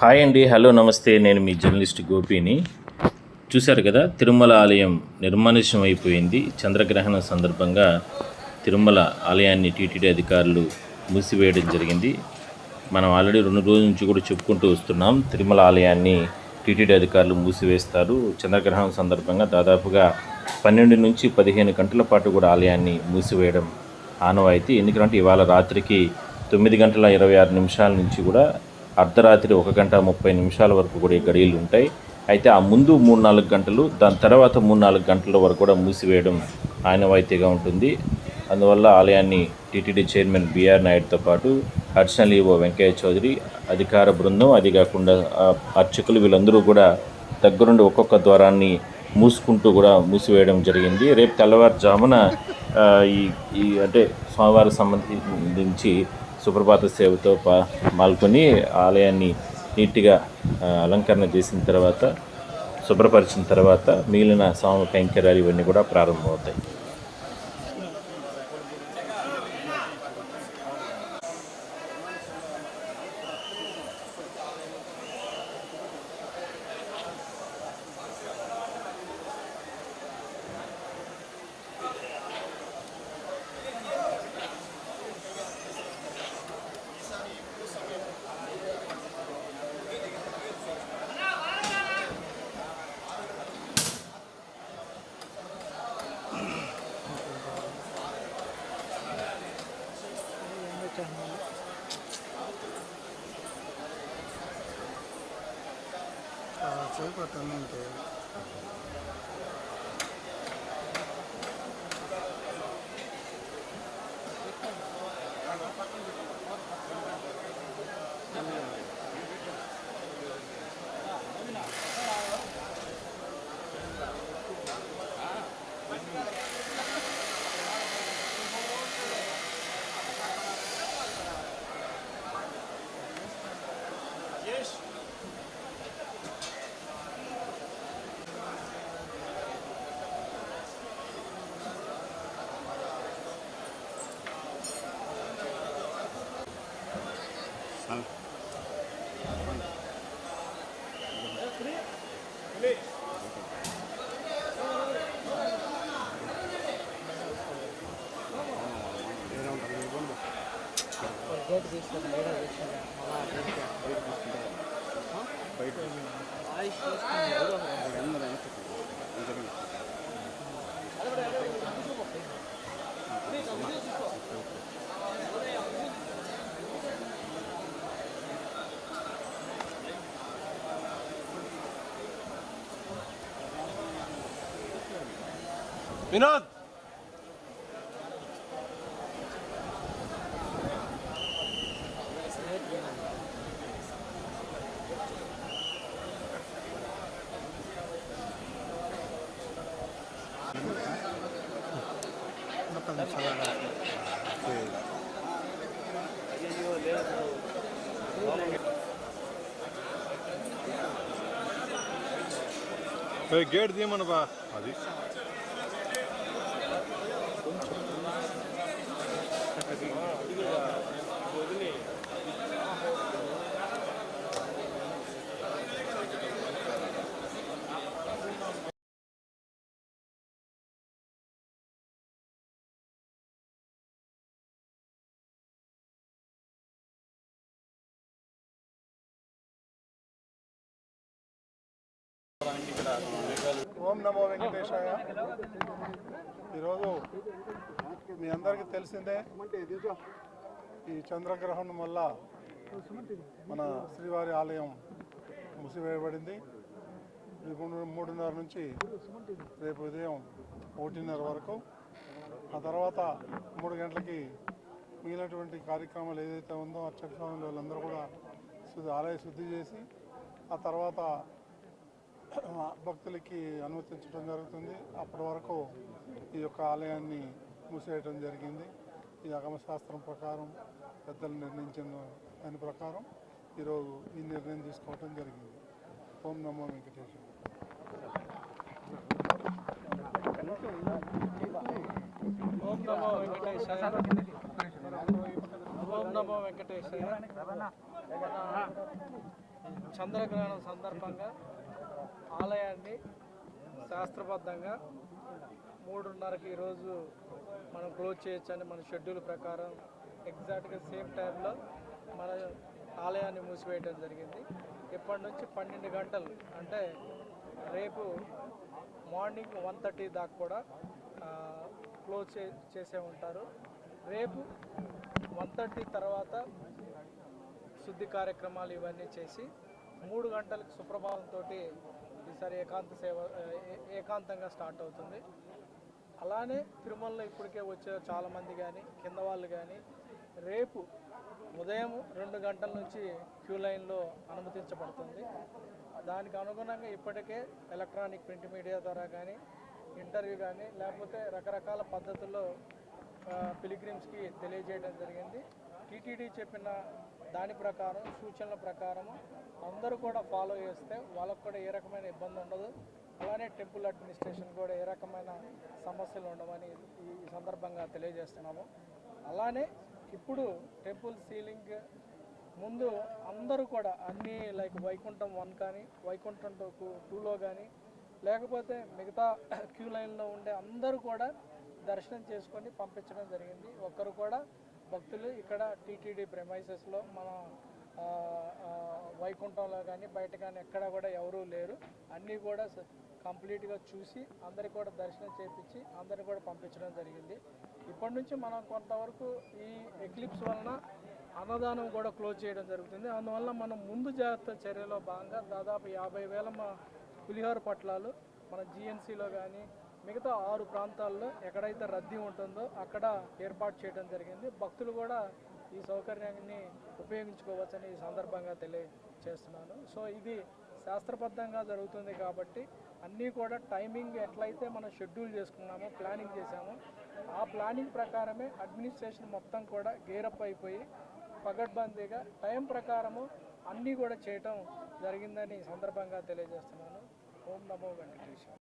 Hi అండి hello నమస్తే. నేను మీ జర్నలిస్ట్ గోపిని. చూశారు కదా తిరుమల ఆలయం నిర్మానుష్యం అయిపోయింది చంద్రగ్రహణం సందర్భంగా తిరుమల ఆలయాన్ని టీటీడీ అధికారులు మూసివేయడం జరిగింది. మనం ఆల్రెడీ రెండు రోజుల నుంచి కూడా చెప్పుకుంటూ వస్తున్నాం తిరుమల ఆలయాన్ని టీటీడీ అధికారులు మూసివేస్తారు. చంద్రగ్రహణం సందర్భంగా దాదాపుగా పన్నెండు నుంచి పదిహేను గంటల పాటు కూడా ఆలయాన్ని మూసివేయడం ఆనవాయితీ. ఎందుకంటే ఇవాళ రాత్రికి తొమ్మిది గంటల ఇరవై ఆరు నిమిషాల నుంచి కూడా అర్ధరాత్రి ఒక గంట ముప్పై నిమిషాల వరకు కూడా ఈ గడియలు ఉంటాయి. అయితే ఆ ముందు మూడు నాలుగు గంటలు దాని తర్వాత మూడు నాలుగు గంటల వరకు కూడా మూసివేయడం ఆనవాయితీగా ఉంటుంది. అందువల్ల ఆలయాన్ని టీటీడీ చైర్మన్ బిఆర్ నాయుడుతో పాటు అర్చనల్ ఈవో వెంకయ్య చౌదరి అధికార బృందం అది కాకుండా అర్చకులు వీళ్ళందరూ కూడా దగ్గరుండి ఒక్కొక్క ద్వారాన్ని మూసుకుంటూ కూడా మూసివేయడం జరిగింది. రేపు తెల్లవారుజామున ఈ ఈ అంటే స్వామివారికి సంబంధించి సుప్రభాత సేవతో పా పాల్గొని ఆలయాన్ని నీట్గా అలంకరణ చేసిన తర్వాత శుభ్రపరిచిన తర్వాత మిగిలిన స్వామి కైంకర్యాలు ఇవన్నీ కూడా ప్రారంభమవుతాయి. 가능 한. చేపట్టాలంటే వినోద్ గేట్ తీయమను బా అది. ఓం నమో వెంకటేశాయ. ఈరోజు మీ అందరికీ తెలిసిందే ఈ చంద్రగ్రహణం వల్ల మన శ్రీవారి ఆలయం మూసివేయబడింది. మూడున్నర నుంచి రేపు ఉదయం ఒకటిన్నర వరకు. ఆ తర్వాత మూడు గంటలకి మిగిలినటువంటి కార్యక్రమాలు ఏదైతే ఉందో అర్చక స్వామి వాళ్ళందరూ కూడా శుద్ధి ఆలయ శుద్ధి చేసి ఆ తర్వాత భక్తులకి అనుమతించడం జరుగుతుంది. అప్పటి వరకు ఈ యొక్క ఆలయాన్ని మూసేయడం జరిగింది. ఈ అగమశాస్త్రం ప్రకారం పెద్దలు నిర్ణయించిన దాని ప్రకారం ఈరోజు ఈ నిర్ణయం తీసుకోవడం జరిగింది. ఓం నమో వెంకటేశ్వర ఓం నమో ఓం నమో వెంకటేశ్వర చంద్రగ్రహణం సందర్భంగా ఆలయాన్ని శాస్త్రబద్ధంగా మూడున్నరకి ఈరోజు మనం క్లోజ్ చేయొచ్చని మన షెడ్యూల్ ప్రకారం ఎగ్జాక్ట్గా సేమ్ టైంలో మన ఆలయాన్ని మూసివేయడం జరిగింది. ఇప్పటి నుంచి పన్నెండు గంటలు అంటే రేపు మార్నింగ్ వన్ థర్టీ దాకా కూడా క్లోజ్ చే చేసే ఉంటారు. రేపు వన్ థర్టీ తర్వాత శుద్ధి కార్యక్రమాలు ఇవన్నీ చేసి మూడు గంటలకు సుప్రభాతంతో ఈసారి ఏకాంత సేవ ఏకాంతంగా స్టార్ట్ అవుతుంది. అలానే తిరుమలలో ఇప్పటికే వచ్చే చాలామంది కానీ కింద వాళ్ళు కానీ రేపు ఉదయం రెండు గంటల నుంచి క్యూ లైన్లో అనుమతించబడుతుంది. దానికి అనుగుణంగా ఇప్పటికే ఎలక్ట్రానిక్ ప్రింట్ మీడియా ద్వారా కానీ ఇంటర్వ్యూ కానీ లేకపోతే రకరకాల పద్ధతుల్లో పిలిగ్రిమ్స్కి తెలియజేయడం జరిగింది. టీటీడీ చెప్పిన దాని ప్రకారం సూచనల ప్రకారము అందరూ కూడా ఫాలో చేస్తే వాళ్ళకు కూడా ఏ రకమైన ఇబ్బంది ఉండదు. అలానే టెంపుల్ అడ్మినిస్ట్రేషన్ కూడా ఏ రకమైన సమస్యలు ఉండవని ఈ సందర్భంగా తెలియజేస్తున్నాము. అలానే ఇప్పుడు టెంపుల్ సీలింగ్ ముందు అందరూ కూడా అన్ని లైక్ వైకుంఠం వన్ కానీ వైకుంఠం టూ టూలో కానీ లేకపోతే మిగతా క్యూ లైన్లో ఉండే అందరూ కూడా దర్శనం చేసుకొని పంపించడం జరిగింది. ఒక్కరు కూడా భక్తులు ఇక్కడ టీటీడీ ప్రెమైసెస్లో మన వైకుంఠంలో కానీ బయట కానీ ఎక్కడ కూడా ఎవరూ లేరు. అన్నీ కూడా కంప్లీట్గా చూసి అందరికి కూడా దర్శనం చేపించి అందరిని కూడా పంపించడం జరిగింది. ఇప్పటి నుంచి మనం కొంతవరకు ఈ ఎక్లిప్స్ వలన అన్నదానం కూడా క్లోజ్ చేయడం జరుగుతుంది. అందువల్ల మనం ముందు జాగ్రత్త చర్యలో భాగంగా దాదాపు యాభై వేల మా పులిహోర పట్లాలు మన జిఎన్సీలో కానీ మిగతా ఆరు ప్రాంతాల్లో ఎక్కడైతే రద్దీ ఉంటుందో అక్కడ ఏర్పాటు చేయడం జరిగింది. భక్తులు కూడా ఈ సౌకర్యాన్ని ఉపయోగించుకోవచ్చని ఈ సందర్భంగా తెలియచేస్తున్నాను సో ఇది శాస్త్రబద్ధంగా జరుగుతుంది కాబట్టి అన్నీ కూడా టైమింగ్ ఎట్లయితే మనం షెడ్యూల్ చేసుకున్నామో ప్లానింగ్ చేసామో ఆ ప్లానింగ్ ప్రకారమే అడ్మినిస్ట్రేషన్ మొత్తం కూడా గేరప్ అయిపోయి పగడ్బందీగా టైం ప్రకారము అన్నీ కూడా చేయటం జరిగిందని ఈ సందర్భంగా తెలియజేస్తున్నాను. ఓం నమో వెంకటేశ్వర